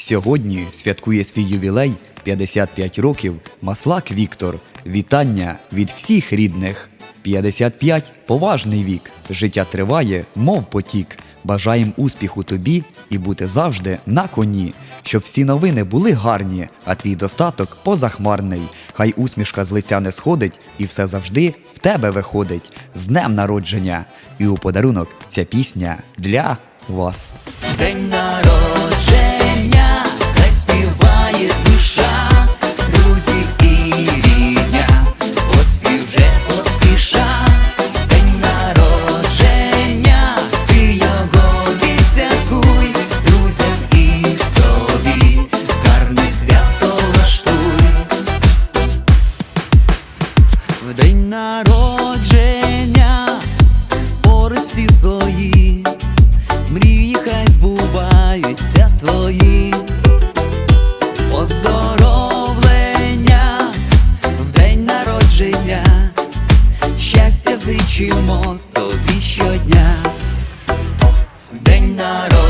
Сьогодні святкує свій ювілей 55 років Маслак Віктор. Вітання від всіх рідних. 55 поважний вік. Життя триває, мов потік. Бажаєм успіху тобі і бути завжди на коні, щоб всі новини були гарні, а твій достаток позахмарний. Хай усмішка з лиця не сходить, і все завжди в тебе виходить. З днем народження! І у подарунок ця пісня для вас. День народження, Поздоровлення в день народження, щастя зичимо тобі щодня. День народження,